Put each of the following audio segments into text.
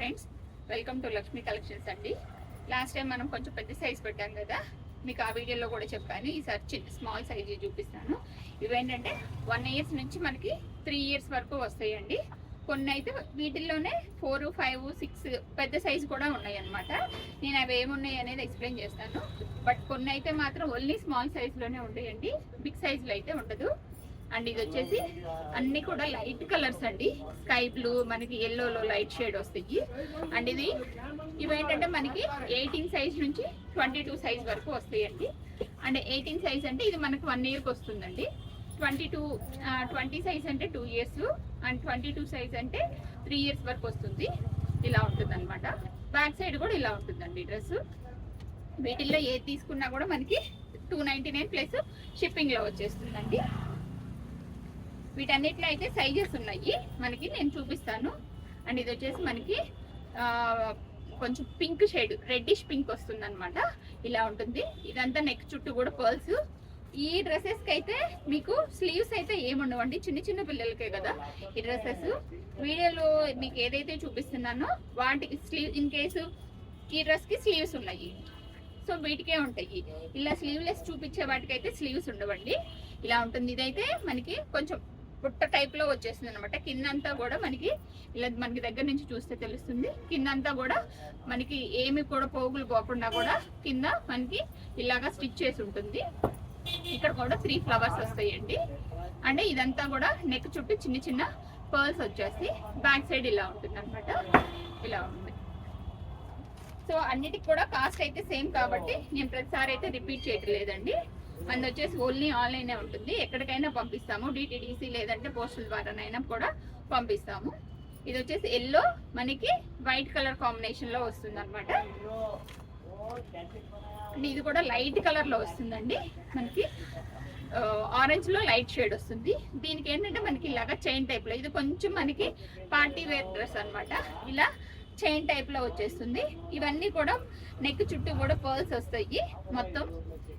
Friends welcome to Lakshmi collections అండి. Last time మనం కొంచెం పెద్ద సైజ్ పెట్టాం కదా మీకు ఆ వీడియోలో కూడా చెప్పాను. ఈసారి చిన్న స్మాల్ సైజ్ చూపిస్తాను. ఇవేంటంటే వన్ ఇయర్స్ నుంచి మనకి త్రీ ఇయర్స్ వరకు వస్తాయండి. కొన్ని అయితే వీటిల్లోనే ఫోర్ ఫైవ్ సిక్స్ పెద్ద సైజ్ కూడా ఉన్నాయి అనమాట నేను అవి ఏమున్నాయి అనేది ఎక్స్ప్లెయిన్ చేస్తాను. బట్ కొన్ని అయితే మాత్రం ఓన్లీ స్మాల్ సైజులోనే ఉంటాయండి. బిగ్ సైజులో అయితే ఉండదు. అండ్ ఇది వచ్చేసి అన్ని కూడా లైట్ కలర్స్ అండి. స్కై బ్లూ మనకి ఎల్లోలో లైట్ షేడ్ వస్తాయి. అండ్ ఇది ఇవేంటంటే మనకి ఎయిటీన్ సైజ్ నుంచి ట్వంటీ టూ సైజ్ వరకు వస్తాయండి. అండ్ ఎయిటీన్ సైజ్ అంటే ఇది మనకు వన్ ఇయర్కి వస్తుందండి. ట్వంటీ టూ ట్వంటీ సైజ్ అంటే two years and twenty two size అంటే త్రీ ఇయర్స్ వరకు వస్తుంది. ఇలా ఉంటుంది అనమాట బ్యాక్ సైడ్ కూడా ఇలా ఉంటుందండి డ్రెస్ వీటిల్లో ఏది తీసుకున్నా కూడా మనకి టూ నైంటీ నైన్ ప్లస్ షిప్పింగ్లో వచ్చేస్తుందండి. వీటన్నిటిలో అయితే సైజెస్ ఉన్నాయి. మనకి నేను చూపిస్తాను. అండ్ ఇది వచ్చేసి మనకి కొంచెం పింక్ షేడ్ రెడ్డిష్ పింక్ వస్తుంది అనమాట ఇలా ఉంటుంది. ఇదంతా నెక్ చుట్టూ కూడా పర్ల్స్ ఈ డ్రెస్సెస్కి అయితే మీకు స్లీవ్స్ అయితే ఏముండవండి చిన్న చిన్న పిల్లలకే కదా ఈ డ్రెస్సెస్ వీడియోలో మీకు ఏదైతే చూపిస్తున్నానో వాటికి స్లీవ్ ఇన్ కేసు ఈ డ్రెస్కి స్లీవ్స్ ఉన్నాయి. సో వీటికే ఉంటాయి. ఇలా స్లీవ్లెస్ చూపించే వాటికైతే స్లీవ్స్ ఉండవండి. ఇలా ఉంటుంది. ఇదైతే మనకి కొంచెం బుట్ట టైప్లో అనమాట కిందంతా కూడా మనకి ఇలా మనకి దగ్గర నుంచి చూస్తే తెలుస్తుంది. కిందంతా కూడా మనకి ఏమి కూడా పోగులు పోకుండా కూడా కింద మనకి ఇలాగా స్టిచ్ చేసి ఉంటుంది. ఇక్కడ కూడా త్రీ ఫ్లవర్స్ వస్తాయండి. అంటే ఇదంతా కూడా నెక్ చుట్టూ చిన్న చిన్న పర్ల్స్ వచ్చేసి బ్యాక్ సైడ్ ఇలా ఉంటుంది అనమాట ఇలా ఉంది. సో అన్నిటికి కూడా కాస్ట్ అయితే సేమ్ కాబట్టి నేను ప్రతిసారి అయితే రిపీట్ చేయట్లేదండి. మనది వచ్చేసి ఓన్లీ ఆన్లైన్ ఉంటుంది. ఎక్కడికైనా పంపిస్తాము. డిటిడిసి లేదంటే పోస్టల్ ద్వారానైనా కూడా పంపిస్తాము. ఇది వచ్చేసి ఎల్లో మనకి వైట్ కలర్ కాంబినేషన్లో వస్తుంది అనమాట ఇది కూడా లైట్ కలర్లో వస్తుందండి. మనకి ఆరెంజ్లో లైట్ షేడ్ వస్తుంది. దీనికి ఏంటంటే మనకి ఇలాగా చైన్ టైప్లో ఇది కొంచెం మనకి పార్టీ వేర్ డ్రెస్ అనమాట ఇలా చైన్ టైప్లో వచ్చేస్తుంది. ఇవన్నీ కూడా నెక్ చుట్టూ కూడా పర్ల్స్ వస్తాయి. మొత్తం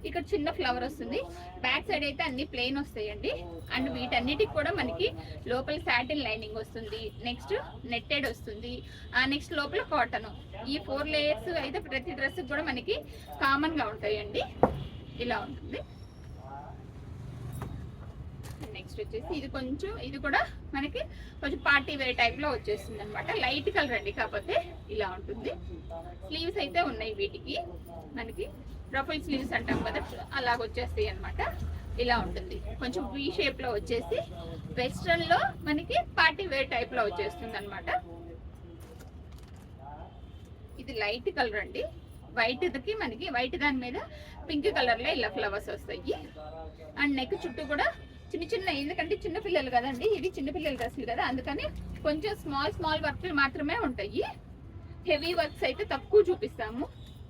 ఇక్కడ చిన్న ఫ్లవర్ వస్తుంది. బ్యాక్ సైడ్ అయితే అన్ని ప్లెయిన్ వస్తాయండి. అండ్ వీటన్నిటికి కూడా మనకి లోపల సాటిన్ లైనింగ్ వస్తుంది. నెక్స్ట్ నెట్టెడ్ వస్తుంది. ఆ నెక్స్ట్ లోపల కాటన్ ఈ ఫోర్ లేయర్స్ అయితే ప్రతి డ్రెస్ కూడా మనకి కామన్గా ఉంటాయండి. ఇలా ఉంటుంది. నెక్స్ట్ వచ్చేసి ఇది కొంచెం ఇది కూడా మనకి కొంచెం పార్టీ వేర్ టైప్లో వచ్చేస్తుంది అనమాట లైట్ కలర్ అండి కాకపోతే ఇలా ఉంటుంది. స్లీవ్స్ అయితే ఉన్నాయి వీటికి. మనకి రఫల్ స్లీవ్స్ అంటాం కదా అలాగ వచ్చేస్తాయి అనమాట ఇలా ఉంటుంది. కొంచెం వీ షేప్లో వచ్చేసి వెస్ట్రన్లో మనకి పార్టీ వేర్ టైప్లో వచ్చేస్తుంది అనమాట ఇది లైట్ కలర్ అండి. వైట్కి మనకి వైట్ దాని మీద పింక్ కలర్లో ఇలా ఫ్లవర్స్ వస్తాయి. అండ్ నెక్ చుట్టూ కూడా చిన్న చిన్న ఎందుకంటే చిన్న పిల్లలు కదండి ఇవి చిన్న పిల్లల డ్రెస్సులు కదా అందుకని కొంచెం స్మాల్ స్మాల్ వర్క్లు మాత్రమే ఉంటాయి. హెవీ వర్క్స్ అయితే తక్కువ చూపిస్తాము.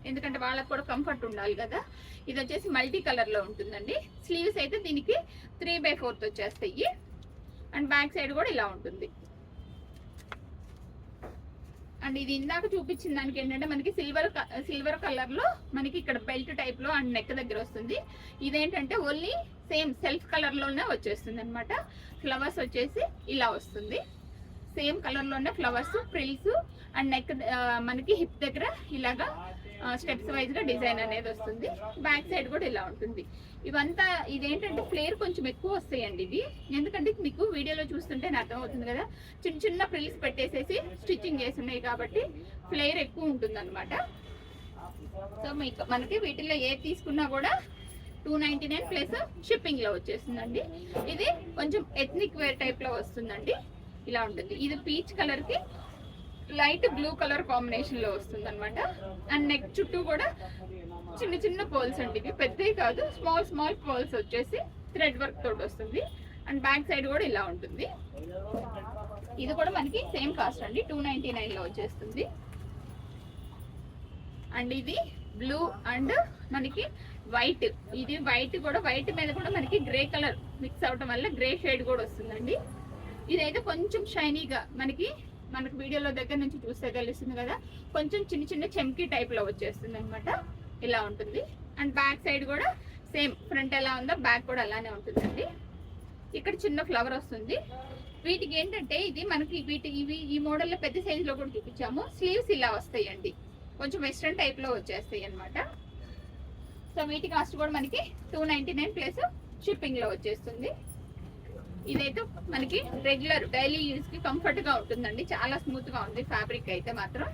ఎందుకంటే వాళ్ళకి కూడా కంఫర్ట్ ఉండాలి కదా. ఇది వచ్చేసి మల్టీ కలర్లో ఉంటుందండి. స్లీవ్స్ అయితే దీనికి త్రీ బై ఫోర్త్ వచ్చేస్తాయి. అండ్ బ్యాక్ సైడ్ కూడా ఇలా ఉంటుంది. అండ్ ఇది ఇందాక చూపించిన దానికి ఏంటంటే మనకి సిల్వర్ సిల్వర్ కలర్లో మనకి ఇక్కడ బెల్ట్ టైప్లో అండ్ నెక్ దగ్గర వస్తుంది. ఇదేంటంటే ఓన్లీ సేమ్ సెల్ఫ్ కలర్లోనే వచ్చేస్తుంది అనమాట ఫ్లవర్స్ వచ్చేసి ఇలా వస్తుంది. సేమ్ కలర్లోనే ఫ్లవర్స్ ఫ్రిల్స్ అండ్ నెక్ మనకి హిప్ దగ్గర ఇలాగా స్టెప్స్ వైజ్గా డిజైన్ అనేది వస్తుంది. బ్యాక్ సైడ్ కూడా ఇలా ఉంటుంది. ఇవంతా ఇదేంటంటే ఫ్లేర్ కొంచెం ఎక్కువ వస్తాయండి ఇవి. ఎందుకంటే మీకు వీడియోలో చూస్తుంటే అర్థం అవుతుంది కదా. చిన్న చిన్న ఫ్రిల్స్ పెట్టేసేసి స్టిచ్చింగ్ చేస్తున్నాయి ఉన్నాయి కాబట్టి ఫ్లేర్ ఎక్కువ ఉంటుంది సో మీకు మనకి వీటిలో ఏది తీసుకున్నా కూడా టూ నైన్టీ నైన్ ప్లస్ షిప్పింగ్లో వచ్చేస్తుందండి. ఇది కొంచెం ఎథ్నిక్ వేర్ టైప్లో వస్తుందండి. ఇలా ఉంటుంది. ఇది పీచ్ కలర్కి లైట్ బ్లూ కలర్ కాంబినేషన్లో వస్తుంది అనమాట అండ్ నెక్ చుట్టూ కూడా చిన్న చిన్న పోల్స్ అండి ఇవి. పెద్దవి కాదు స్మాల్ స్మాల్ పోల్స్ వచ్చేసి థ్రెడ్ వర్క్ తోటి వస్తుంది. అండ్ బ్యాక్ సైడ్ కూడా ఇలా ఉంటుంది. ఇది కూడా మనకి సేమ్ కాస్ట్ అండి టూ నైన్టీ నైన్లో వచ్చేస్తుంది. అండ్ ఇది బ్లూ అండ్ మనకి వైట్ ఇది వైట్ కూడా వైట్ మీద కూడా మనకి గ్రే కలర్ మిక్స్ అవడం వల్ల గ్రే షేడ్ కూడా వస్తుందండి. ఇదైతే కొంచెం షైనీగా మనకి మనకు వీడియోలో దగ్గర నుంచి చూస్తే తెలుస్తుంది కదా కొంచెం చిన్న చిన్న చెమ్కి టైప్లో వచ్చేస్తుంది అనమాట ఇలా ఉంటుంది. అండ్ బ్యాక్ సైడ్ కూడా సేమ్ ఫ్రంట్ ఎలా ఉందో బ్యాక్ కూడా అలానే ఉంటుందండి. ఇక్కడ చిన్న ఫ్లవర్ వస్తుంది. వీటికి ఏంటంటే ఇది మనకి వీటి ఇవి ఈ మోడల్లో పెద్ద సైజులో కూడా చూపించాము. స్లీవ్స్ ఇలా వస్తాయండి. కొంచెం వెస్ట్రన్ టైప్లో వచ్చేస్తాయి అనమాట సో వీటి కాస్ట్ కూడా మనకి టూ నైన్టీ నైన్ ప్లస్ షిప్పింగ్లో వచ్చేస్తుంది. ఇదైతే మనకి రెగ్యులర్ డైలీ యూజ్కి కి కంఫర్ట్గా ఉంటుందండి. చాలా స్మూత్గా ఉంది ఫ్యాబ్రిక్ అయితే మాత్రం.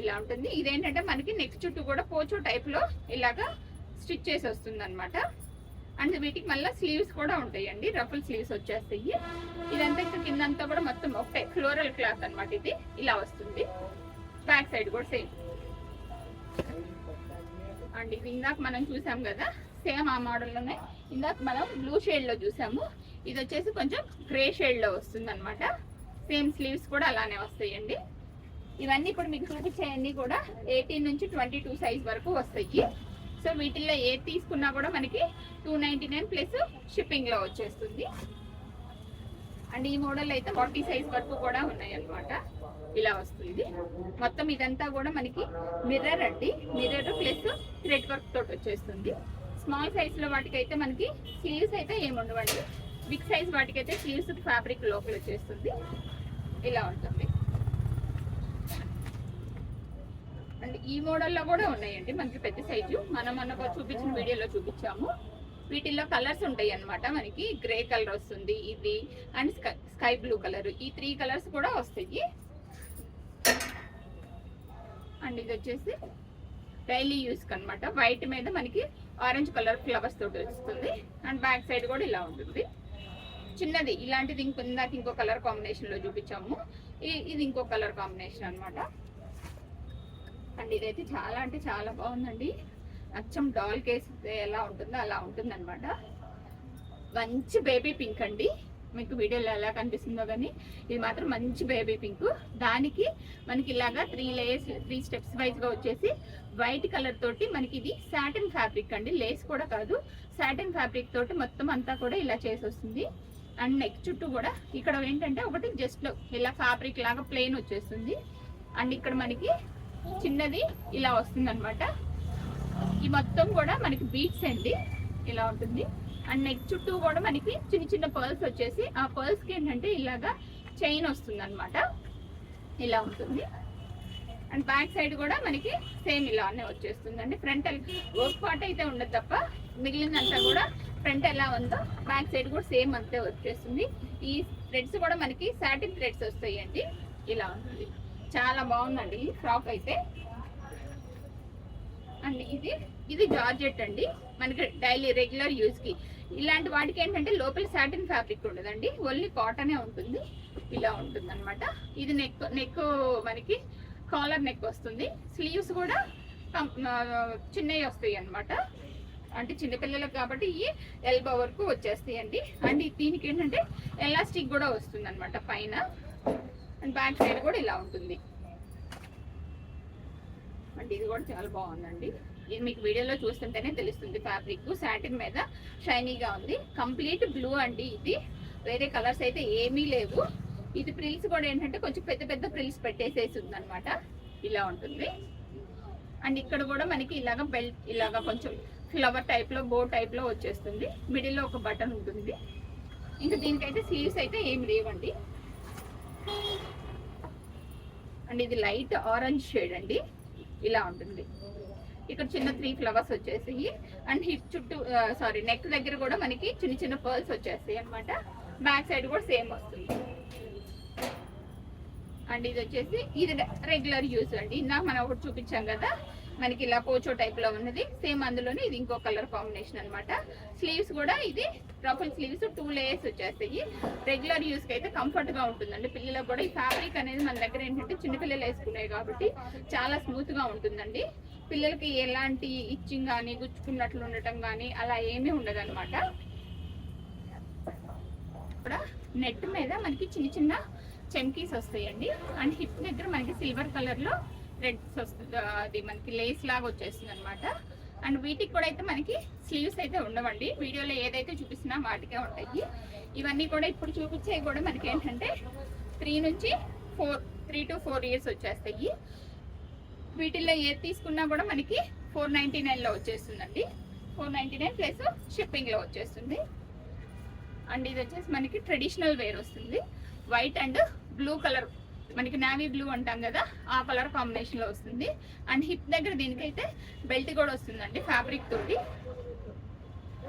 ఇలా ఉంటుంది. ఇదేంటంటే మనకి నెక్ చుట్టూ కూడా పోచో టైప్లో ఇలాగా స్టిచ్ చేసి వస్తుంది అనమాట అండ్ వీటికి మళ్ళీ స్లీవ్స్ కూడా ఉంటాయండి. రఫుల్ స్లీవ్స్ వచ్చేస్తాయి. ఇదంతా ఇక్కడ కిందంతా కూడా మొత్తం ఒకటే ఫ్లోరల్ క్లాత్ అనమాట ఇది. ఇలా వస్తుంది. బ్యాక్ సైడ్ కూడా సేమ్ అండ్ ఇది ఇందాక మనం చూసాం కదా సేమ్ ఆ మోడల్లోనే ఇందాక మనం బ్లూ షేడ్లో చూసాము. ఇది వచ్చేసి కొంచెం గ్రే షేడ్లో వస్తుంది అనమాట సేమ్ స్లీవ్స్ కూడా అలానే వస్తాయండి. ఇవన్నీ ఇప్పుడు మీకు చూపించేవన్నీ కూడా ఎయిటీన్ నుంచి ట్వంటీ టూ సైజ్ వరకు వస్తాయి. సో వీటిల్లో ఏది తీసుకున్నా కూడా మనకి టూ నైన్టీ నైన్ ప్లస్ షిప్పింగ్లో వచ్చేస్తుంది. అండ్ ఈ మోడల్ అయితే ఫార్టీ సైజ్ వరకు కూడా ఉన్నాయి అనమాట ఇలా వస్తుంది. మొత్తం ఇదంతా కూడా మనకి మిర్రర్ అండి. మిర్రర్ ప్లస్ థ్రెడ్ వర్క్ తోటి వచ్చేస్తుంది. స్మాల్ సైజ్లో వాటికైతే మనకి స్లీవ్స్ అయితే ఏముండవండి బిగ్ సైజ్ వాటికైతే స్లీవ్స్ ఫ్యాబ్రిక్ లోపల వచ్చేస్తుంది. ఇలా ఉంటుంది. అండ్ ఈ మోడల్లో కూడా ఉన్నాయండి. మనకి పెద్ద సైజు మనం మొన్న చూపించిన వీడియోలో చూపించాము. వీటిల్లో కలర్స్ ఉంటాయి అనమాట మనకి. గ్రే కలర్ వస్తుంది ఇది అండ్ స్కై బ్లూ కలర్. ఈ త్రీ కలర్స్ కూడా వస్తాయి. అండ్ ఇది వచ్చేసి డైలీ యూస్కి అనమాట వైట్ మీద మనకి ఆరెంజ్ కలర్ ఫ్లవర్స్ తోటి వస్తుంది. అండ్ బ్యాక్ సైడ్ కూడా ఇలా ఉంటుంది. చిన్నది ఇలాంటిది ఇంకో ఇందాక ఇంకో కలర్ కాంబినేషన్లో చూపించాము. ఇది ఇంకో కలర్ కాంబినేషన్ అనమాట అండ్ ఇదైతే చాలా అంటే చాలా బాగుందండి. అచ్చం డాల్ కేస్ ఎలా ఉంటుందో అలా ఉంటుంది అనమాట మంచి బేబీ పింక్ అండి. మీకు వీడియోలో ఎలా కనిపిస్తుందో కానీ ఇది మాత్రం మంచి బేబీ పింక్. దానికి మనకి ఇలాగా త్రీ లేయర్స్ త్రీ స్టెప్స్ వైజ్గా వచ్చేసి వైట్ కలర్ తోటి మనకి ఇది సాటిన్ ఫ్యాబ్రిక్ అండి. లేస్ కూడా కాదు సాటిన్ ఫ్యాబ్రిక్ తోటి మొత్తం అంతా కూడా ఇలా చేసి వస్తుంది. అండ్ నెక్ చుట్టూ కూడా ఇక్కడ ఏంటంటే ఒకటి జస్ట్ ఇలా ఫ్యాబ్రిక్ లాగా ప్లెయిన్ వచ్చేస్తుంది. అండ్ ఇక్కడ మనకి చిన్నది ఇలా వస్తుంది అనమాట ఈ మొత్తం కూడా మనకి బీట్స్ అండి. ఇలా ఉంటుంది. అండ్ నెక్ చుట్టూ కూడా మనకి చిన్న చిన్న పర్ల్స్ వచ్చేసి ఆ పర్ల్స్కి ఏంటంటే ఇలాగా చైన్ వస్తుంది అనమాట ఇలా ఉంటుంది. అండ్ బ్యాక్ సైడ్ కూడా మనకి సేమ్ ఇలానే వచ్చేస్తుంది అండి ఫ్రంట్ వర్క్ పార్ట్ అయితే ఉండదు తప్ప మిగిలినంతా కూడా ఫ్రంట్ ఎలా ఉందో బ్యాక్ సైడ్ కూడా సేమ్ అంతే వచ్చేస్తుంది. ఈ థ్రెడ్స్ కూడా మనకి సాటిన్ థ్రెడ్స్ వస్తాయండి. ఇలా ఉంటుంది. చాలా బాగుందండి. ఈ ఫ్రాక్ అయితే. అండ్ ఇది ఇది జార్జెట్ అండి. మనకి డైలీ రెగ్యులర్ యూజ్కి ఇలాంటి వాటికి ఏంటంటే లోపల సాటిన్ ఫ్యాబ్రిక్ ఉండదండి. ఓన్లీ కాటనే ఉంటుంది. ఇలా ఉంటుంది అనమాట ఇది నెక్ నెక్ మనకి కాలర్ నెక్ వస్తుంది. స్లీవ్స్ కూడా చిన్నవి వస్తాయి అన్నమాట. అంటే చిన్నపిల్లలకు కాబట్టి ఈ ఎల్బో వరకు వచ్చేస్తాయండి. అండ్ దీనికి ఏంటంటే ఎలాస్టిక్ కూడా వస్తుంది అనమాట పైన. అండ్ బ్యాక్ సైడ్ కూడా ఇలా ఉంటుంది. అండ్ ఇది కూడా చాలా బాగుందండి. ఇది మీకు వీడియోలో చూస్తుంటేనే తెలుస్తుంది ఫ్యాబ్రిక్. సాటిన్ మీద షైనీగా ఉంది. కంప్లీట్ బ్లూ అండి ఇది. వేరే కలర్స్ అయితే ఏమీ లేవు. ఇది ప్రిల్స్ కూడా ఏంటంటే కొంచెం పెద్ద పెద్ద ప్రిల్స్ పెట్టేసేసి ఉందన్నమాట. ఇలా ఉంటుంది. అండ్ ఇక్కడ కూడా మనకి ఇలాగ బెల్ట్ ఇలాగ కొంచెం ఫ్లవర్ టైప్లో బో టైప్లో వచ్చేస్తుంది. మిడిల్లో ఒక బటన్ ఉంటుంది. ఇంకా దీనికైతే స్లీవ్స్ అయితే ఏమి లేవండి. అండ్ ఇది లైట్ ఆరెంజ్ షేడ్ అండి. ఇలా ఉంటుంది. ఇక్కడ చిన్న త్రీ ఫ్లవర్స్ వచ్చేసాయి. అండ్ హిప్ చుట్టూ సారీ నెక్ దగ్గర కూడా మనకి చిన్న చిన్న పర్ల్స్ వచ్చేస్తాయి అన్నమాట. బ్యాక్ సైడ్ కూడా సేమ్ వస్తుంది. అండ్ ఇది వచ్చేసి ఇది రెగ్యులర్ యూస్ అండి. ఇందాక మనం ఒకటి చూపించాం కదా మనకి ఇలా పోచో టైప్లో ఉన్నది. సేమ్ అందులోనే ఇది ఇంకో కలర్ కాంబినేషన్ అనమాట స్లీవ్స్ కూడా ఇది రఫుల్ స్లీవ్స్ టూ లేయర్స్ వచ్చేస్తాయి. రెగ్యులర్ యూస్కి అయితే కంఫర్ట్గా ఉంటుందండి. పిల్లలకు కూడా ఈ ఫ్యాబ్రిక్ అనేది మన దగ్గర ఏంటంటే చిన్నపిల్లలు వేసుకునేవి కాబట్టి చాలా స్మూత్గా ఉంటుందండి. పిల్లలకి ఎలాంటి ఇచ్చింగ్ కానీ గుచ్చుకున్నట్లు ఉండటం కానీ అలా ఏమీ ఉండదు అనమాట ఇక్కడ నెట్ మీద మనకి చిన్న చిన్న చెంకీస్ వస్తాయండి. అండ్ హిప్ దగ్గర మనకి సిల్వర్ కలర్ థ్రెడ్స్ రెడ్స్ వస్తుంది అది మనకి లేస్ లాగా వచ్చేస్తుంది అనమాట అండ్ వీటికి కూడా అయితే మనకి స్లీవ్స్ అయితే ఉండవండి. వీడియోలో ఏదైతే చూపిస్తున్నా వాటికే ఉంటాయి. ఇవన్నీ కూడా ఇప్పుడు చూపించేవి కూడా మనకి ఏంటంటే త్రీ నుంచి four three to four years వచ్చేస్తాయి. వీటిల్లో ఏది తీసుకున్నా కూడా మనకి ఫోర్ నైన్టీ నైన్లో వచ్చేస్తుందండి. ఫోర్ నైంటీ నైన్ ప్లస్ షిప్పింగ్లో వచ్చేస్తుంది. అండ్ ఇది వచ్చేసి మనకి ట్రెడిషనల్ వేర్ వస్తుంది. వైట్ అండ్ బ్లూ కలర్ మనకి నావీ బ్లూ అంటాం కదా ఆ కలర్ కాంబినేషన్లో వస్తుంది. అండ్ హిప్ దగ్గర దీనికైతే బెల్ట్ కూడా వస్తుందండి ఫ్యాబ్రిక్ తోటి.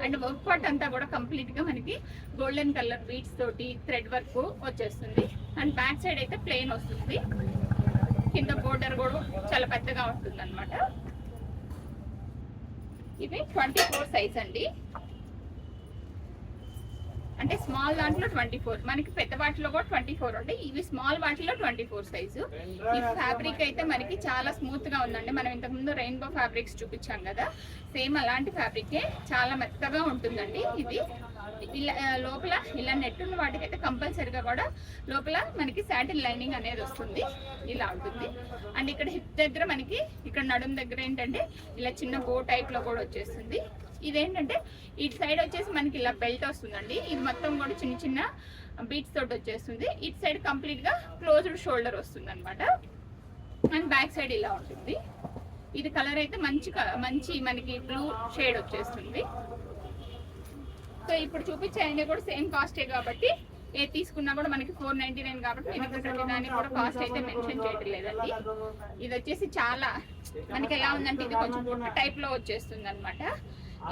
అండ్ వర్క్ పార్ట్ అంతా కూడా కంప్లీట్గా మనకి గోల్డెన్ కలర్ బీట్స్ తోటి థ్రెడ్ వర్క్ వచ్చేస్తుంది. అండ్ బ్యాక్ సైడ్ అయితే ప్లెయిన్ వస్తుంది. కింద బోర్డర్ కూడా చాలా పెద్దగా ఉంటుంది అనమాట ఇవి ట్వంటీ ఫోర్ సైజ్ అండి. అంటే స్మాల్ దాంట్లో ట్వంటీ ఫోర్ మనకి పెద్ద వాటిలో కూడా ట్వంటీ ఫోర్ ఉంటాయి. ఇవి స్మాల్ వాటిలో ట్వంటీ ఫోర్ సైజు ఈ ఫ్యాబ్రిక్ అయితే మనకి చాలా స్మూత్గా ఉందండి. మనం ఇంతకు ముందు రెయిన్బో ఫ్యాబ్రిక్స్ చూపించాం కదా. సేమ్ అలాంటి ఫ్యాబ్రికే చాలా మెత్తగా ఉంటుందండి ఇది. ఇలా లోపల ఇలా నెట్ ఉన్న వాటికైతే కంపల్సరిగా కూడా లోపల మనకి శాటిల్ లైనింగ్ అనేది వస్తుంది. ఇలా ఉంటుంది. అండ్ ఇక్కడ హిప్ దగ్గర మనకి ఇక్కడ నడుం దగ్గర ఏంటంటే ఇలా చిన్న బో టైప్లో కూడా వచ్చేస్తుంది. ఇదేంటంటే ఇటు సైడ్ వచ్చేసి మనకి ఇలా బెల్ట్ వస్తుందండి. ఇది మొత్తం కూడా చిన్న చిన్న బీట్స్ తోటి వచ్చేస్తుంది. ఇటు సైడ్ కంప్లీట్గా క్లోజ్డ్ షోల్డర్ వస్తుంది అనమాట అండ్ బ్యాక్ సైడ్ ఇలా ఉంటుంది. ఇది కలర్ అయితే మంచి మంచి మనకి బ్లూ షేడ్ వచ్చేస్తుంది. సో ఇప్పుడు చూపించేయండి కూడా సేమ్ కాస్టే కాబట్టి. ఏ తీసుకున్నా కూడా మనకి ఫోర్ నైన్టీ నైన్ కాబట్టి నేను ఇక్కడ దానికి కూడా కాస్ట్ అయితే మెన్షన్ చేయడం లేదండి. ఇది వచ్చేసి చాలా మనకి ఎలా ఉందంటే ఇది కొంచెం టైప్లో వచ్చేస్తుంది అనమాట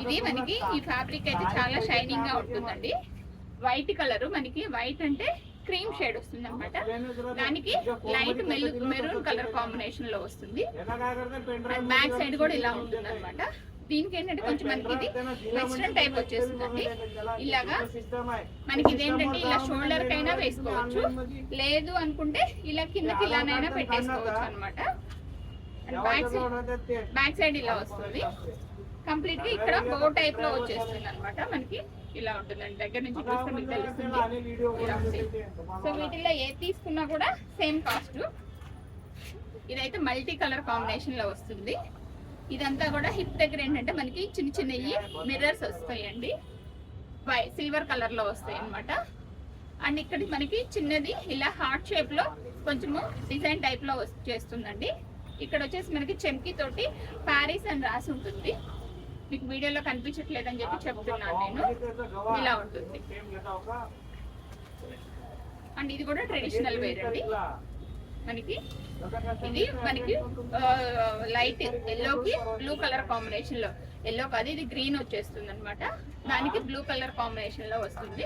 ఇది మనకి ఈ ఫ్యాబ్రిక్ అయితే చాలా షైనింగ్గా ఉంటుందండి. వైట్ కలర్ మనకి వైట్ అంటే క్రీమ్ షేడ్ వస్తుంది అనమాట దానికి లైట్ మెరూన్ కలర్ కాంబినేషన్లో వస్తుంది. అండ్ బ్యాక్ సైడ్ కూడా ఇలా ఉంటుంది అనమాట దీనికి ఏంటంటే కొంచెం మనకి ఇది వెస్ట్రన్ టైప్ వచ్చేస్తుందండి. ఇలాగా మనకి ఇదేంటంటే ఇలా షోల్డర్ కైనా వేసుకోవచ్చు. లేదు అనుకుంటే ఇలా కిందకి ఇలానైనా పెట్టేసుకోవచ్చు అనమాట బ్యాక్ సైడ్ బ్యాక్ సైడ్ ఇలా వస్తుంది. కంప్లీట్గా ఇక్కడ బో టైప్లో వచ్చేస్తుంది అనమాట మనకి ఇలా ఉంటుందండి. దగ్గర నుంచి చూస్తే మీకు తెలుస్తుంది. సో వీటిలో ఏ తీసుకున్నా కూడా సేమ్ కాస్ట్. ఇదైతే మల్టీ కలర్ కాంబినేషన్లో వస్తుంది. ఇదంతా కూడా హిప్ దగ్గర ఏంటంటే మనకి చిన్న చిన్నవి మిర్రర్స్ వస్తాయండి. వై సిల్వర్ కలర్లో వస్తాయి అన్నమాట అండ్ ఇక్కడ మనకి చిన్నది ఇలా హార్ట్ షేప్లో కొంచెము డిజైన్ టైప్లో చేస్తుందండి ఇక్కడ వచ్చేసి మనకి చెంకి తోటి ప్యారిస్ అని రాసి ఉంటుంది. మీకు వీడియోలో కనిపించట్లేదని చెప్పి చెప్తున్నాను నేను. ఇలా ఉంటుంది. అండ్ ఇది కూడా ట్రెడిషనల్ వేర్ అండి. మనకి ఇది మనకి లైట్ ఎల్లోకి బ్లూ కలర్ కాంబినేషన్లో. ఎల్లో కాదు ఇది గ్రీన్ వచ్చేస్తుంది అనమాట దానికి బ్లూ కలర్ కాంబినేషన్లో వస్తుంది.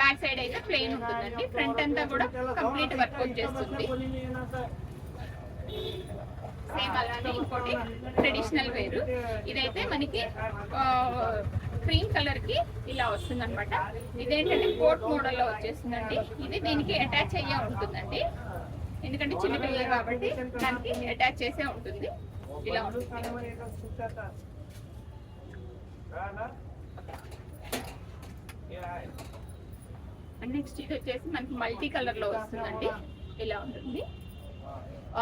బ్యాక్ సైడ్ అయితే ప్లెయిన్ ఉంటుందండి. ఫ్రంట్ అంతా కూడా కంప్లీట్ వర్క్ వచ్చేస్తుంది. సేమ్ అలానే ఇంకోటి ట్రెడిషనల్ వేరు. ఇదైతే మనకి క్రీమ్ కలర్కి ఇలా వస్తుంది అనమాట ఇదేంటంటే కోట్ మోడల్లో వచ్చేసిందండి ఇది దీనికి అటాచ్ అయ్యే ఉంటుందండి. ఎందుకంటే చిన్న పిల్లలు కాబట్టి దానికి అటాచ్ చేసే ఉంటుంది. ఇలా ఉంటుంది. నెక్స్ట్ ఇది వచ్చేసి మనకి మల్టీ కలర్లో వస్తుందండి. ఇలా ఉంటుంది.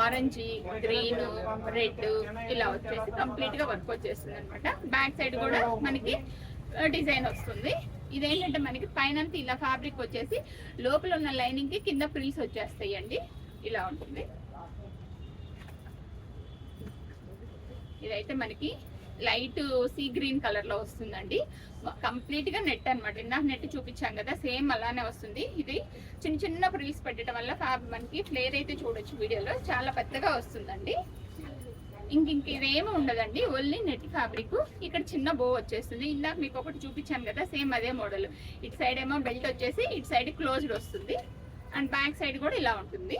ఆరెంజ్ గ్రీన్ రెడ్ ఇలా వచ్చేసి కంప్లీట్గా వర్క్ వచ్చేస్తుంది అనమాట బ్యాక్ సైడ్ కూడా మనకి డిజైన్ వస్తుంది. ఇదేంటంటే మనకి పైన ఇలా ఫ్యాబ్రిక్ వచ్చేసి లోపల ఉన్న లైనింగ్కి కింద ప్రిల్స్ వచ్చేస్తాయండి. ఇలా ఉంటుంది. ఇదైతే మనకి లైట్ సీ గ్రీన్ కలర్లో వస్తుందండి. కంప్లీట్గా నెట్ అన్నమాట. ఇందాక నెట్ చూపించాం కదా సేమ్ అలానే వస్తుంది. ఇది చిన్న చిన్న ప్రిల్స్ పెట్టడం వల్ల ఫ్యాబ్ మనకి ఫ్లేర్ అయితే చూడొచ్చు వీడియోలో. చాలా పెద్దగా వస్తుందండి. ఇంక ఇంక ఇదేమి ఉండదండి. Only net fabric. ఇక్కడ చిన్న బో వచ్చేస్తుంది. ఇందాక మీకు ఒకటి చూపించాను కదా సేమ్ అదే మోడల్. ఇటు సైడ్ ఏమో బెల్ట్ వచ్చేసి ఇటు సైడ్ క్లోజ్డ్ వస్తుంది. అండ్ బ్యాక్ సైడ్ కూడా ఇలా ఉంటుంది.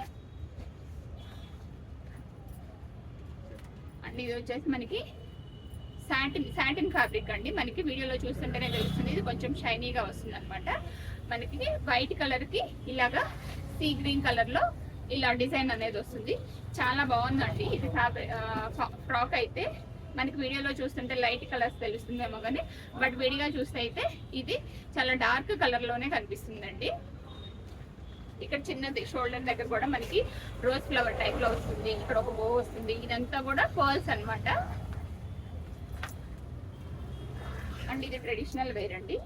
అండ్ ఇది వచ్చేసి మనకి శాంటిన్ శాంటిన్ ఫ్యాబ్రిక్ అండి. మనకి వీడియోలో చూస్తుంటేనే తెలుస్తుంది. ఇది కొంచెం షైనీగా వస్తుంది అనమాట మనకి వైట్ కలర్కి ఇలాగా సీ గ్రీన్ కలర్లో ఇలా డిజైన్ అనేది వస్తుంది. చాలా బాగుందండి. ఇది ఫ్యాబ్రిక్ ఫ్రాక్ అయితే మనకి వీడియోలో చూస్తుంటే లైట్ కలర్స్ తెలుస్తుందేమో కానీ బట్ విడిగా చూస్తే అయితే ఇది చాలా డార్క్ కలర్లోనే కనిపిస్తుందండి. ఇక్కడ చిన్నది షోల్డర్ దగ్గర కూడా మనకి రోజ్ ఫ్లవర్ టైప్లో వస్తుంది. ఇక్కడ ఒక బో వస్తుంది. ఇదంతా కూడా పర్ల్స్ అన్నమాట. అండ్ ఇది ట్రెడిషనల్ వేర్ అండి.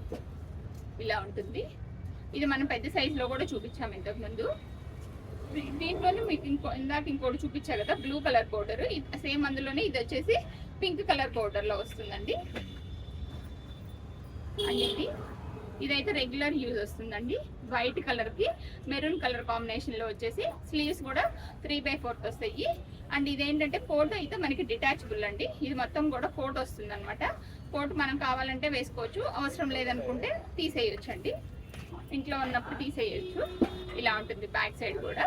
ఇలా ఉంటుంది. ఇది మనం పెద్ద సైజులో కూడా చూపించాము ఇంతకు ముందు. దీంట్లోనే మీకు ఇంకో ఇందాక ఇంకోటి చూపించా కదా బ్లూ కలర్ బోర్డర్ సేమ్ అందులోనే ఇది వచ్చేసి పింక్ కలర్ బోర్డర్లో వస్తుందండి. అండ్ ఇది ఇదైతే రెగ్యులర్ యూజ్ వస్తుందండి. వైట్ కలర్కి మెరూన్ కలర్ కాంబినేషన్లో వచ్చేసి స్లీవ్స్ కూడా త్రీ బై ఫోర్త్ వస్తాయి. అండ్ ఇదేంటంటే కోట్ అయితే మనకి డిటాచబుల్ అండి. ఇది మొత్తం కూడా కోట్ వస్తుంది అనమాట కోట్ మనం కావాలంటే వేసుకోవచ్చు. అవసరం లేదనుకుంటే తీసేయొచ్చు అండి ఇంట్లో ఉన్నప్పుడు తీసేయొచ్చు. ఇలా ఉంటుంది బ్యాక్ సైడ్ కూడా.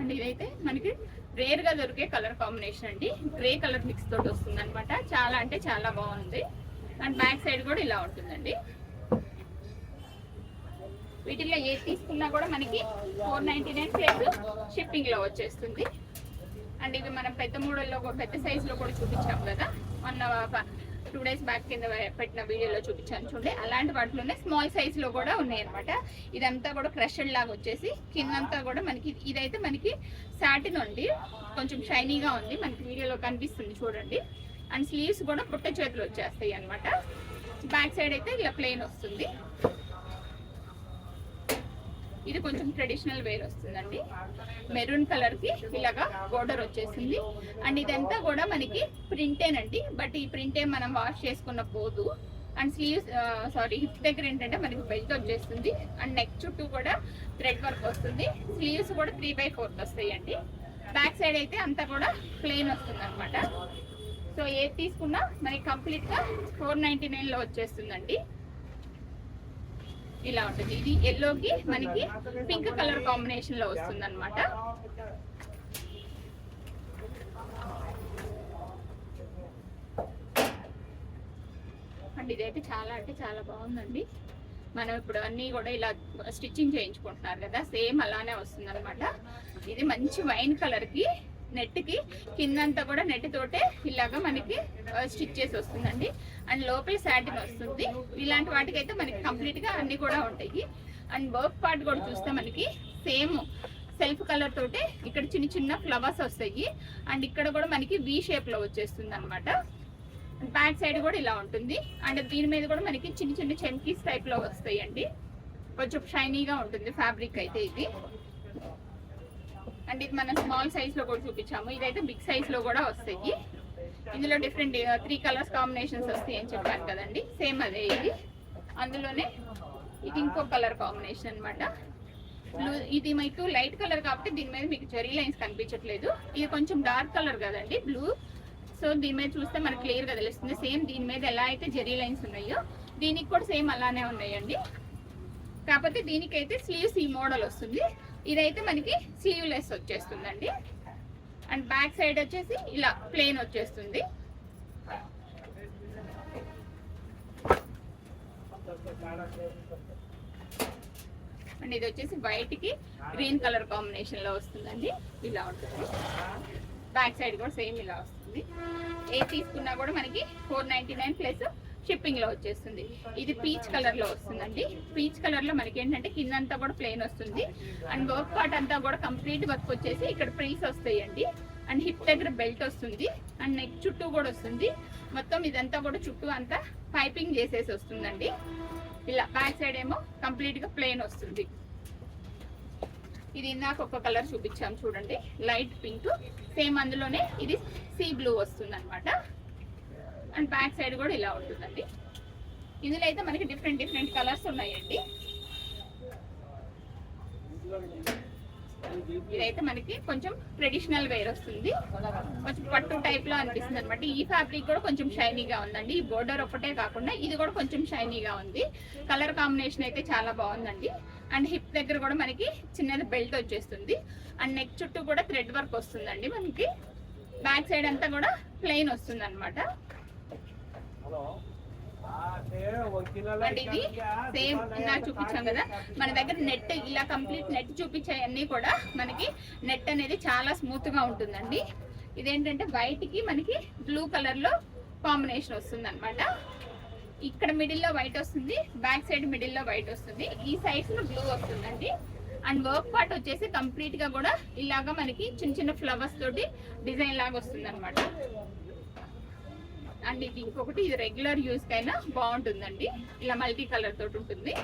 అండ్ ఇదైతే మనకి రేర్గా దొరికే కలర్ కాంబినేషన్ అండి. గ్రే కలర్ మిక్స్ తోటి వస్తుంది అనమాట చాలా అంటే చాలా బాగుంది. అండ్ బ్యాక్ సైడ్ కూడా ఇలా ఉంటుందండి. వీటిల్లో ఏది తీసుకున్నా కూడా మనకి ఫోర్ నైన్టీ నైన్ ప్లస్ షిప్పింగ్లో వచ్చేస్తుంది. అండ్ ఇవి మనం పెద్ద మూడల్లో పెద్ద సైజ్లో కూడా చూపించాం కదా. మొన్న టూ డేస్ బ్యాక్ కింద పెట్టిన వీడియోలో చూపించాను చూడండి. అలాంటి వాటిలోనే స్మాల్ సైజ్లో కూడా ఉన్నాయి అనమాట ఇదంతా కూడా క్రషెడ్ లాగా వచ్చేసి కిందంతా కూడా మనకి ఇదైతే మనకి సాటిన్ ఉంది. కొంచెం షైనీగా ఉంది. మనకి వీడియోలో కనిపిస్తుంది చూడండి. అండ్ స్లీవ్స్ కూడా పుట్ట చేతులు వచ్చేస్తాయి అనమాట బ్యాక్ సైడ్ అయితే ఇలా ప్లెయిన్ వస్తుంది. ఇది కొంచెం ట్రెడిషనల్ వేర్ వస్తుందండి. మెరూన్ కలర్కి ఇలాగా బోర్డర్ వచ్చేసింది. అండ్ ఇదంతా కూడా మనకి ప్రింటేనండి బట్ ఈ ప్రింటే మనం వాష్ చేసుకున్న పోదు. అండ్ స్లీవ్స్ సారీ హిప్ దగ్గర ఏంటంటే మనకి బెల్ట్ వచ్చేస్తుంది. అండ్ నెక్ చుట్టూ కూడా థ్రెడ్ వర్క్ వస్తుంది. స్లీవ్స్ కూడా త్రీ బై ఫోర్త్ వస్తాయండి. బ్యాక్ సైడ్ అయితే అంతా కూడా ప్లెయిన్ వస్తుంది అనమాట సో ఏది తీసుకున్నా మనకి కంప్లీట్గా ఫోర్ నైంటీ నైన్లో వచ్చేస్తుందండి. ఇలా ఉంటుంది. ఇది ఎల్లోకి మనకి పింక్ కలర్ కాంబినేషన్లో వస్తుంది అనమాట అండ్ ఇదైతే చాలా అంటే చాలా బాగుందండి. మనం ఇప్పుడు అన్ని కూడా ఇలా స్టిచ్చింగ్ చేయించుకుంటున్నారు కదా సేమ్ అలానే వస్తుంది అనమాట ఇది మంచి వైన్ కలర్ నెట్కి కిందంతా కూడా నెట్ తోటే ఇలాగా మనకి స్టిచ్ చేసి వస్తుందండి. అండ్ లోపల శాటిన్ వస్తుంది. ఇలాంటి వాటికి అయితే మనకి కంప్లీట్గా అన్ని కూడా ఉంటాయి. అండ్ వర్క్ పార్ట్ కూడా చూస్తే మనకి సేమ్ సెల్ఫ్ కలర్ తోటే ఇక్కడ చిన్న చిన్న ఫ్లవర్స్ వస్తాయి. అండ్ ఇక్కడ కూడా మనకి వి షేప్లో వచ్చేస్తుంది అనమాట బ్యాక్ సైడ్ కూడా ఇలా ఉంటుంది. అండ్ దీని మీద కూడా మనకి చిన్న చిన్న చెంకీస్ టైప్లో వస్తాయి అండి కొంచెం షైనీగా ఉంటుంది ఫ్యాబ్రిక్ అయితే ఇది. అండ్ ఇది మనం స్మాల్ సైజ్లో కూడా చూపించాము. ఇదైతే బిగ్ సైజ్లో కూడా వస్తాయి. ఇందులో డిఫరెంట్ త్రీ కలర్స్ కాంబినేషన్స్ వస్తాయి అని చెప్పాను కదండి. సేమ్ అదే ఇది. అందులోనే ఇది ఇంకో కలర్ కాంబినేషన్ అన్నమాట. బ్లూ ఇది మీకు లైట్ కలర్ కాబట్టి దీని మీద మీకు జరీ లైన్స్ కనిపించట్లేదు. ఇది కొంచెం డార్క్ కలర్ కదండి బ్లూ సో దీని మీద చూస్తే మనకు క్లియర్గా తెలుస్తుంది. సేమ్ దీని మీద ఎలా అయితే జెరీ లైన్స్ ఉన్నాయో దీనికి కూడా సేమ్ అలానే ఉన్నాయండి. కాకపోతే దీనికైతే స్లీవ్స్ ఈ మోడల్ వస్తుంది. ఇదైతే మనకి స్లీవ్లెస్ వచ్చేస్తుందండి. అండ్ బ్యాక్ సైడ్ వచ్చేసి ఇలా ప్లెయిన్ వచ్చేస్తుంది. అండ్ ఇది వచ్చేసి వైట్కి గ్రీన్ కలర్ కాంబినేషన్లో వస్తుందండి. ఇలా ఉంటుంది. బ్యాక్ సైడ్ కూడా సేమ్ ఇలా వస్తుంది. ఏ తీసుకున్నా కూడా మనకి ఫోర్ నైంటీ నైన్ ప్లస్ షిప్పింగ్లో వచ్చేస్తుంది. ఇది పీచ్ కలర్లో వస్తుందండి. పీచ్ కలర్లో మనకి ఏంటంటే కిందంతా కూడా ప్లెయిన్ వస్తుంది. అండ్ వర్క్ పార్ట్ అంతా కూడా కంప్లీట్ వర్క్ వచ్చేసి ఇక్కడ ప్రీస్ వస్తాయండి. అండ్ హిప్ దగ్గర బెల్ట్ వస్తుంది. అండ్ నెక్ చుట్టూ కూడా వస్తుంది. మొత్తం ఇదంతా కూడా చుట్టూ అంతా పైపింగ్ చేసేసి వస్తుందండి. ఇలా బ్యాక్ సైడ్ ఏమో కంప్లీట్గా ప్లెయిన్ వస్తుంది. ఇది ఇందాక ఒక కలర్ చూపించాం చూడండి. లైట్ పింక్ సేమ్ అందులోనే ఇది సీ బ్లూ వస్తుంది అనమాట అండ్ బ్యాక్ సైడ్ కూడా ఇలా ఉంటుందండి. ఇందులో అయితే మనకి డిఫరెంట్ డిఫరెంట్ కలర్స్ ఉన్నాయండి. ఇదైతే మనకి కొంచెం ట్రెడిషనల్ వేర్ వస్తుంది. కొంచెం పట్టు టైప్లో అనిపిస్తుంది అనమాట ఈ ఫ్యాబ్రిక్ కూడా కొంచెం షైనీగా ఉందండి. ఈ బోర్డర్ ఒకటే కాకుండా ఇది కూడా కొంచెం షైనీగా ఉంది. కలర్ కాంబినేషన్ అయితే చాలా బాగుందండి. అండ్ హిప్ దగ్గర కూడా మనకి చిన్నది బెల్ట్ వచ్చేస్తుంది. అండ్ నెక్ చుట్టూ కూడా థ్రెడ్ వర్క్ వస్తుందండి మనకి. బ్యాక్ సైడ్ అంతా కూడా ప్లెయిన్ వస్తుంది అనమాట ఇది సేమ్ ఇందాక చూపించాం కదా. మన దగ్గర నెట్ ఇలా కంప్లీట్ నెట్ చూపించాయన్నీ కూడా మనకి నెట్ అనేది చాలా స్మూత్గా ఉంటుందండి. ఇదేంటంటే వైట్కి మనకి బ్లూ కలర్లో కాంబినేషన్ వస్తుంది అనమాట ఇక్కడ మిడిల్లో వైట్ వస్తుంది బ్యాక్ సైడ్ మిడిల్లో వైట్ వస్తుంది. ఈ సైడ్స్లో బ్లూ వస్తుందండి. అండ్ వర్క్ పార్ట్ వచ్చేసి కంప్లీట్గా కూడా ఇలాగా మనకి చిన్న చిన్న ఫ్లవర్స్ తోటి డిజైన్ లాగా వస్తుంది అనమాట అండ్ ఇది ఇంకొకటి ఇది రెగ్యులర్ యూస్ కైనా బాగుంటుందండి. ఇలా మల్టీ కలర్ తోటి ఉంటుంది.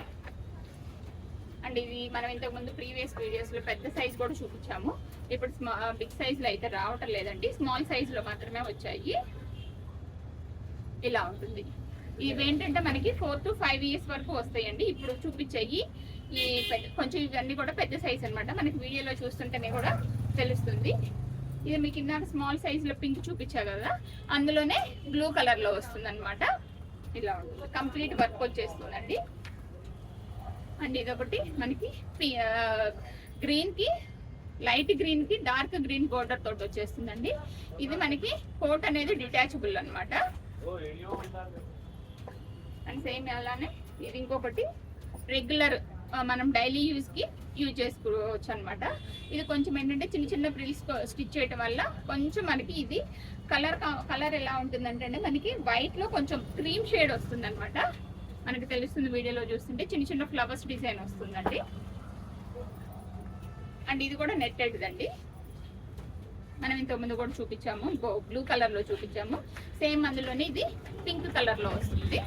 అండ్ ఇది మనం ఇంతకు ముందు ప్రీవియస్ వీడియోస్లో పెద్ద సైజ్ కూడా చూపించాము. ఇప్పుడు బిగ్ సైజ్లో అయితే రావటం లేదండి. స్మాల్ సైజ్లో మాత్రమే వచ్చాయి. ఇలా ఉంటుంది. ఇవి ఏంటంటే మనకి ఫోర్ టు ఫైవ్ ఇయర్స్ వరకు వస్తాయండి. ఇప్పుడు చూపించాయి. ఈ పెద్ద కొంచెం ఇవన్నీ కూడా పెద్ద సైజ్ అనమాట మనకి వీడియోలో చూస్తుంటేనే కూడా తెలుస్తుంది. ఇది మీకు ఇందాక స్మాల్ సైజ్లో పింక్ చూపించా కదా? అందులోనే బ్లూ కలర్లో వస్తుంది అనమాట ఇలా ఉంటుంది కంప్లీట్ వర్క్ వచ్చేస్తుందండి. అండ్ ఇదొకటి మనకి గ్రీన్కి లైట్ గ్రీన్కి డార్క్ గ్రీన్ బోర్డర్ తోటి వచ్చేస్తుందండి. ఇది మనకి కోట్ అనేది డిటాచబుల్ అన్నమాట. అండ్ సేమ్ అలానే ఇది ఇంకొకటి రెగ్యులర్ మనం డైలీ యూజ్కి యూజ్ చేసుకోవచ్చు అనమాట ఇది కొంచెం ఏంటంటే చిన్న చిన్న ప్రిల్స్ స్టిచ్ చేయడం వల్ల కొంచెం మనకి ఇది కలర్ కలర్ ఎలా ఉంటుందంటే అంటే మనకి వైట్లో కొంచెం క్రీమ్ షేడ్ వస్తుంది అనమాట మనకి తెలుస్తుంది వీడియోలో చూస్తుంటే చిన్న చిన్న ఫ్లవర్స్ డిజైన్ వస్తుందండి. అండ్ ఇది కూడా నెట్టెడ్దండి మనం ఇంతకుముందు కూడా చూపించాము బ్లూ కలర్లో చూపించాము. సేమ్ అందులోనే ఇది పింక్ కలర్లో వస్తుంది.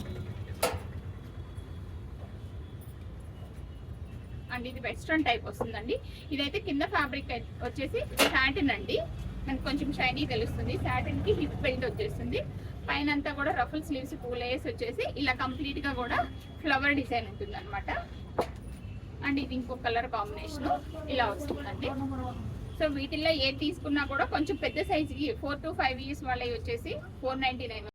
అండ్ ఇది వెస్ట్రన్ టైప్ వస్తుందండి. ఇదైతే కింద ఫ్యాబ్రిక్ వచ్చేసి సాటిన్ అండి. మనకి కొంచెం షైనీ తెలుస్తుంది. సాటిన్కి హిప్ బెల్ట్ వచ్చేస్తుంది. పైన అంతా కూడా రఫుల్ స్లీవ్స్ టూ లేయర్స్ వచ్చేసి ఇలా కంప్లీట్గా కూడా ఫ్లవర్ డిజైన్ ఉంటుంది అనమాట అండ్ ఇది ఇంకో కలర్ కాంబినేషన్ ఇలా వస్తుందండి. సో వీటిల్లో ఏ తీసుకున్నా కూడా కొంచెం పెద్ద సైజుకి ఫోర్ టు ఫైవ్ ఇయర్స్ వాళ్ళవి వచ్చేసి ఫోర్ నైన్టీ నైన్